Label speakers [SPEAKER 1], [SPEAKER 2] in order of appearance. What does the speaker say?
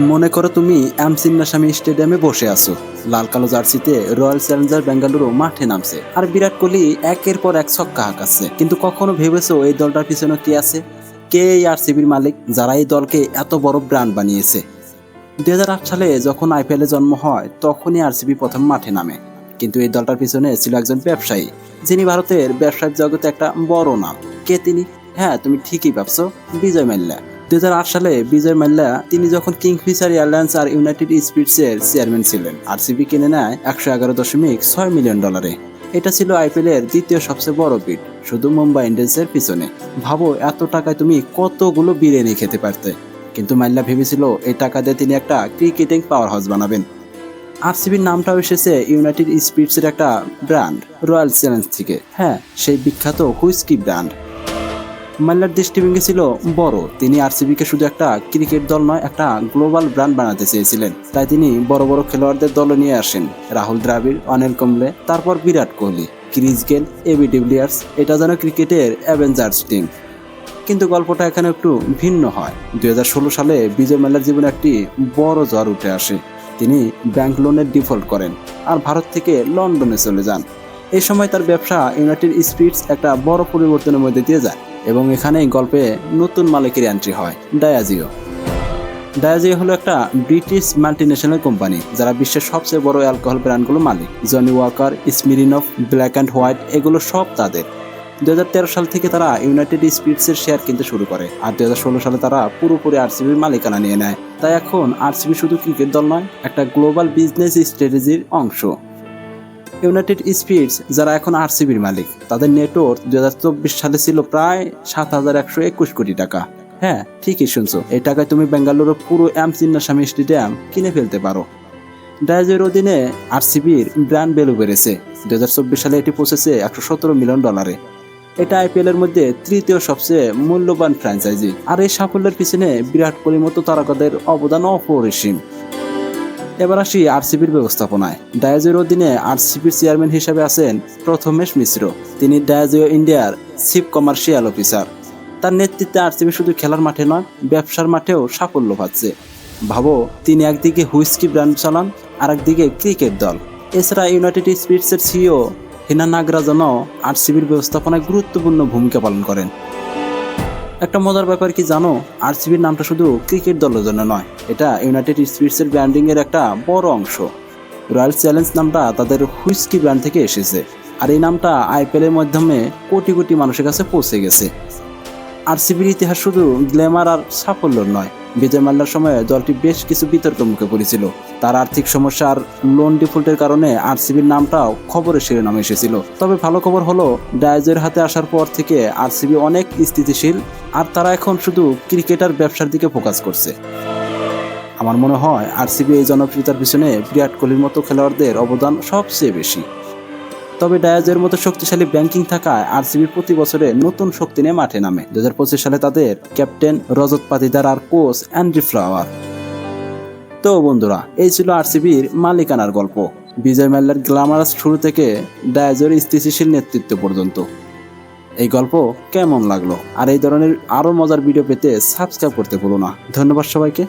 [SPEAKER 1] মনে করো তুমি এম সিন্নাস্বামী স্টেডিয়ামে বসে আছো। লাল কালো জার্সিতে রয়্যাল চ্যালেঞ্জার বেঙ্গালুরু মাঠে নামছে। আর বিরাট কোহলি একের পর এক ছক্কা হাঁকাচ্ছে। কিন্তু কখনো ভেবেছো এই দলটার পিছনে কি আছে? কে এই আরসিবির মালিক যারা এই দলকে এত বড় ব্র্যান্ড বানিয়েছে? দুই হাজার আট সালে যখন আইপিএল জন্ম হয়, তখনই আরসিবি প্রথম মাঠে নামে। কিন্তু এই দলটার পিছনে ছিল একজন ব্যবসায়ী, যিনি ভারতের ব্যবসায়িক জগতে একটা বড় নাম। কে তিনি? হ্যাঁ তুমি ঠিকই ভাবছ, বিজয় মাল্যা। দুই হাজার আট সালে বিজয় মাল্যা তিনি যখন কিংফিশার এয়ারলাইন্স আর ইউনাইটেড স্পিরিটস এর চেয়ারম্যান ছিলেন, আরসিবি কিনে নেয় একশো এগারো দশমিক ছয় মিলিয়ন ডলারে। এটা ছিল আইপিএল এর দ্বিতীয় সবচেয়ে বড় বিট, শুধু মুম্বাই ইন্ডিয়ান্সের পিছনে। ভাবো, এত টাকায় তুমি কতগুলো বিরিয়ানি খেতে পারতে। কিন্তু মাল্লা ভেবেছিল, এই টাকা দিয়ে তিনি একটা ক্রিকেটিং পাওয়ার হাউস বানাবেন। আরসিবির নামটাও এসেছে ইউনাইটেড স্পিরিটসের একটা ব্র্যান্ড, রয়্যাল চ্যালেঞ্জ থেকে। হ্যাঁ সেই বিখ্যাত হুইস্কি ব্র্যান্ড। মাল্লার দৃষ্টিভঙ্গি ছিল বড়। তিনি আরসিবিকে শুধু একটা ক্রিকেট দল নয়, একটা গ্লোবাল ব্র্যান্ড বানাতে চেয়েছিলেন। তাই তিনি বড় বড় খেলোয়াড়দের দলে নিয়ে আসেন। রাহুল দ্রাবিড়, অনিল কুম্বলে, তারপর Virat Kohli, Chris Gayle, A B de Villiers এটা যেন ক্রিকেটের অ্যাভেঞ্জার্স টিম। কিন্তু গল্পটা এখানে একটু ভিন্ন হয়। দুই হাজার ষোলো সালে বিজয় মাল্লার জীবনে একটি বড় জ্বর উঠে আসে। তিনি ব্যাংক লোনের ডিফল্ট করেন আর ভারত থেকে লন্ডনে চলে যান। এই সময় তার ব্যবসা ইউনাইটেড স্পিরিটস একটা বড় পরিবর্তনের মধ্যে দিয়ে যায়। এবং এখানেই গল্পে নতুন মালিকের এন্ট্রি হয় ডায়াজিও ডায়াজিও হলো একটা ব্রিটিশ মাল্টিন্যাশনাল কোম্পানি যারা বিশ্বের সবচেয়ে বড় অ্যালকোহল ব্র্যান্ডগুলো মালিক। Johnnie Walker Smirnoff black and white এগুলো সব তাদের। দুই হাজার তেরো সাল থেকে তারা ইউনাইটেড স্পিরিটসের শেয়ার কিনতে শুরু করে, আর দুই হাজার ষোলো সালে তারা পুরোপুরি আরসিবির মালিকানা নিয়ে নেয়। তাই এখন আরসিবি শুধু ক্রিকেট দল নয়, একটা গ্লোবাল বিজনেস স্ট্র্যাটেজির অংশ। ইউনাইটেড স্পিরিটস, যারা এখন আরসিবির মালিক, তাদের নেটওয়ার্থ দু সালে ছিল প্রায় সাত হাজার একশো একুশ কোটি টাকা। হ্যাঁ ঠিকই শুনছো। এই টাকায় তুমি বেঙ্গালুরুর পুরো এম চিন্নাস্বামী স্টেডিয়াম কিনে ফেলতে পারো। ডায়াজের অধীনে আরসিবির ব্র্যান্ড ভ্যালু বেড়েছে। দু হাজার চব্বিশ সালে এটি পৌঁছেছে একশো সতেরো মিলিয়ন ডলারে এটা আইপিএল এর মধ্যে তৃতীয় সবচেয়ে মূল্যবান ফ্র্যাঞ্চাইজি আর এই সাফল্যের পিছনে বিরাট কোহলির মতো তারকাদের অবদান অপরিসীম। এবার আসি আরসিবির ব্যবস্থাপনায়। ডায়াজের অধীনে আরসিবির চেয়ারম্যান হিসেবে আছেন প্রথমেশ মিশ্র। তিনি ডায়াজিও ইন্ডিয়ার চিফ কমার্শিয়াল অফিসার। তার নেতৃত্বে আরসিবি শুধু খেলার মাঠে নয়, ব্যবসার মাঠেও সাফল্য পাচ্ছে। ভাবো, তিনি একদিকে হুইস্কি ব্র্যান্ড চালান আর একদিকে ক্রিকেট দল। এছাড়া ইউনাইটেড স্পিরিটসের সিইও হিনা নাগরাজনও আরসিবির ব্যবস্থাপনায় গুরুত্বপূর্ণ ভূমিকা পালন করেন। একটা মজার ব্যাপার কি জানো? আরসিবির নামটা শুধু ক্রিকেট দলের জন্য নয়, এটা ইউনাইটেড স্পিরিটসের ব্র্যান্ডিং এর একটা বড় অংশ। রয়্যাল চ্যালেঞ্জ নামটা তাদের হুইস্কি ব্র্যান্ড থেকে এসেছে, আর এই নামটা আইপিএল এর মাধ্যমে কোটি কোটি মানুষের কাছে পৌঁছে গেছে। আরসিবির ইতিহাস শুধু গ্ল্যামার আর সাফল্য নয়, বিজয় মাল্লার সময়ে দলটি বেশ কিছু বিতর্কের মুখে পড়েছিল। তার আর্থিক সমস্যা আর লোন ডিফল্টের কারণে আরসিবির নামটাও খবরের শিরোনামে এসেছিল। তবে ভালো খবর হলো ডায়াজের হাতে আসার পর থেকে আরসিবি অনেক স্থিতিশীল আর তারা এখন শুধু ক্রিকেটার ব্যবসার দিকে ফোকাস করছে। আমার মনে হয় আরসিবি এই জনপ্রিয়তার পিছনে বিরাট কোহলির মতো খেলোয়াড়দের অবদান সবচেয়ে বেশি। তবে ডায়াজের মতো শক্তিশালী ব্যাংকিং থাকায় আরসিবি প্রতি বছরে নতুন শক্তি নিয়ে মাঠে নামে। দু হাজার পঁচিশ সালে তাদের ক্যাপ্টেন রজত পাতিদার আর কোচ অ্যান্ড্রি ফ্লাওয়ার। তো বন্ধুরা, এই ছিল আরসিবির মালিকানার গল্প। বিজয় মাল্লার গ্ল্যামারাস শুরু থেকে ডায়াজের স্থিতিশীল নেতৃত্ব পর্যন্ত। এই গল্প কেমন লাগল? আর এই ধরনের আরও মজার ভিডিও পেতে সাবস্ক্রাইব করতে ভুলো না। ধন্যবাদ সবাইকে।